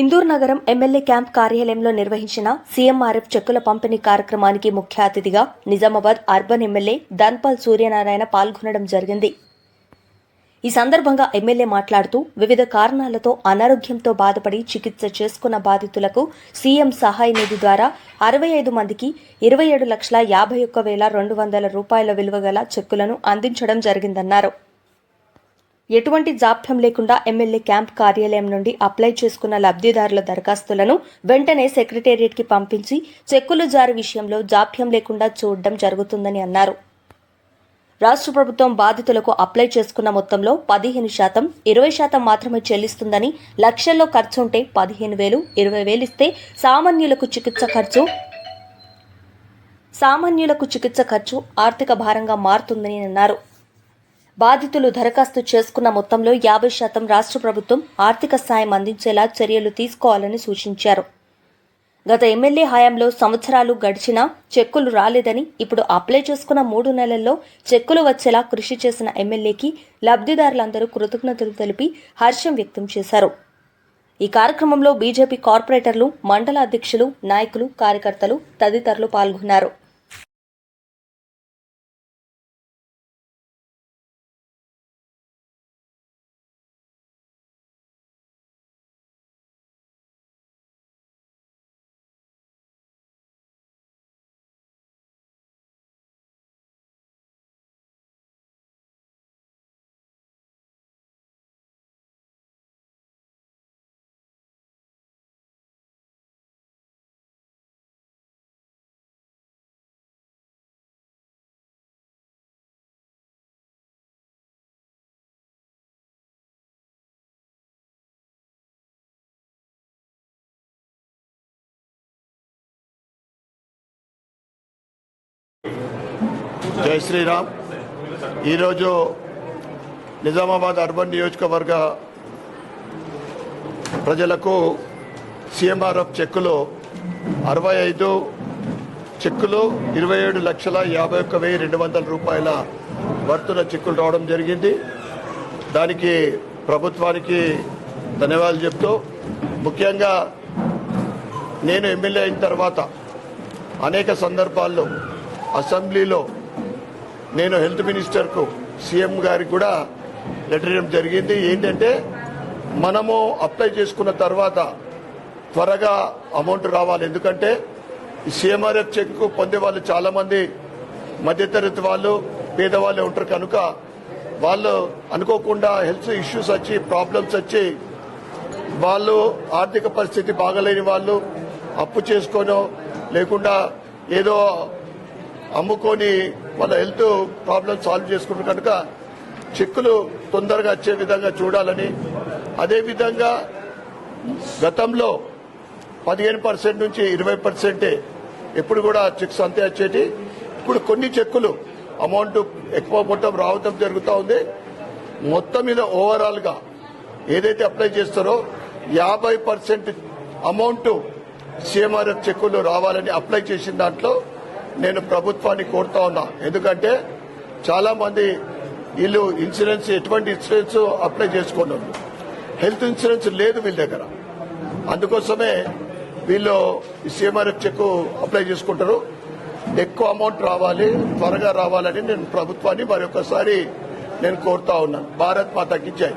ఇందూర్ నగరం MLA camp కార్యాలయంలో నిర్వహించిన సీఎంఆర్ఎఫ్ చెక్కుల పంపిణీ కార్యక్రమానికి ముఖ్య అతిథిగా నిజామాబాద్ అర్బన్ ఎమ్మెల్యే ధన్పాల్ సూర్యనారాయణ పాల్గొనడం జరిగింది. ఈ సందర్భంగా ఎమ్మెల్యే మాట్లాడుతూ వివిధ కారణాలతో అనారోగ్యంతో బాధపడి చికిత్స చేసుకున్న బాధితులకు సీఎం సహాయ నిధి ద్వారా అరవై ఐదు మందికి ఇరవై ఏడు లక్షల యాభై ఒక్క వేల రెండు వందల రూపాయల విలువ గల చెక్కులను అందించడం జరిగిందన్నారు. ఎటువంటి జాప్యం లేకుండా ఎమ్మెల్యే క్యాంప్ కార్యాలయం నుండి అప్లై చేసుకున్న లబ్ధిదారుల దరఖాస్తులను వెంటనే సెక్రటేరియట్కి పంపించి చెక్కులు జారీ విషయంలో జాప్యం లేకుండా చూడడం జరుగుతుందని అన్నారు. రాష్ట్ర ప్రభుత్వం బాధితులకు అప్లై చేసుకున్న మొత్తంలో పదిహేను శాతం ఇరవై శాతం మాత్రమే చెల్లిస్తుందని లక్షల్లో ఖర్చు ఉంటే పదిహేను వేలు ఇరవై వేలు ఇస్తే సామాన్యులకు చికిత్స ఖర్చు సామాన్యులకు చికిత్స ఖర్చు ఆర్థిక భారంగా మారుతుందని అన్నారు. బాధితులు దరఖాస్తు చేసుకున్న మొత్తంలో యాభై శాతం రాష్ట్ర ప్రభుత్వం ఆర్థిక సాయం అందించేలా చర్యలు తీసుకోవాలని సూచించారు. గత ఎమ్మెల్యే హయాంలో సంవత్సరాలు గడిచినా చెక్కులు రాలేదని ఇప్పుడు అప్లై చేసుకున్న మూడు నెలల్లో చెక్కులు వచ్చేలా కృషి చేసిన ఎమ్మెల్యేకి లబ్ధిదారులందరూ కృతజ్ఞతలు తెలిపి హర్షం వ్యక్తం చేశారు. ఈ కార్యక్రమంలో బీజేపీ కార్పొరేటర్లు మండల అధ్యక్షులు నాయకులు కార్యకర్తలు తదితరులు పాల్గొన్నారు. జై శ్రీరామ్. ఈరోజు నిజామాబాద్ అర్బన్ నియోజకవర్గ ప్రజలకు సిఎంఆర్ఎఫ్ చెక్కులు అరవై ఐదు చెక్కులు ఇరవై ఏడు లక్షల యాభై ఒక్క వెయ్యి రెండు వందల రూపాయల వర్తుల చెక్కులు రావడం జరిగింది. దానికి ప్రభుత్వానికి ధన్యవాదాలు చెప్తూ ముఖ్యంగా నేను ఎమ్మెల్యే అయిన తర్వాత అనేక సందర్భాల్లో అసెంబ్లీలో నేను హెల్త్ మినిస్టర్కు సీఎం గారికి కూడా లెటర్ ఇవ్వడం జరిగింది. ఏంటంటే మనము అప్లై చేసుకున్న తర్వాత త్వరగా అమౌంట్ రావాలి. ఎందుకంటే ఈ సీఎంఆర్ఎఫ్ చెక్ పొందే వాళ్ళు చాలామంది మధ్యతరగతి వాళ్ళు పేదవాళ్ళు ఉంటారు. కనుక వాళ్ళు అనుకోకుండా హెల్త్ ఇష్యూస్ వచ్చి ప్రాబ్లమ్స్ వచ్చి వాళ్ళు ఆర్థిక పరిస్థితి బాగలేని వాళ్ళు అప్పు చేసుకోనో లేకుండా ఏదో అమ్ముకొని వాళ్ళ హెల్త్ ప్రాబ్లమ్ సాల్వ్ చేసుకుంటారు కనుక చెక్కులు తొందరగా వచ్చే విధంగా చూడాలని అదేవిధంగా గతంలో పదిహేను పర్సెంట్ నుంచి ఇరవై పర్సెంటే ఎప్పుడు కూడా చెక్స్ అంతే వచ్చేటి ఇప్పుడు కొన్ని చెక్కులు అమౌంట్ ఎక్కువ మొత్తం రావటం జరుగుతూ ఉంది. మొత్తం మీద ఓవరాల్గా ఏదైతే అప్లై చేస్తారో యాభై పర్సెంట్ అమౌంట్ సీఎంఆర్ఎఫ్ చెక్కులు రావాలని అప్లై చేసిన దాంట్లో నేను ప్రభుత్వాన్ని కోరుతా ఉన్నా. ఎందుకంటే చాలా మంది వీళ్ళు ఇన్సూరెన్స్ ఎటువంటి ఇన్సూరెన్స్ అప్లై చేసుకోండి హెల్త్ ఇన్సూరెన్స్ లేదు వీళ్ళ దగ్గర. అందుకోసమే వీళ్ళు సీఎంఆర్ఎఫ్ చెక్ అప్లై చేసుకుంటారు. ఎక్కువ అమౌంట్ రావాలి త్వరగా రావాలని నేను ప్రభుత్వాన్ని మరొకసారి నేను కోరుతా ఉన్నాను భారత్ మాతకి జై.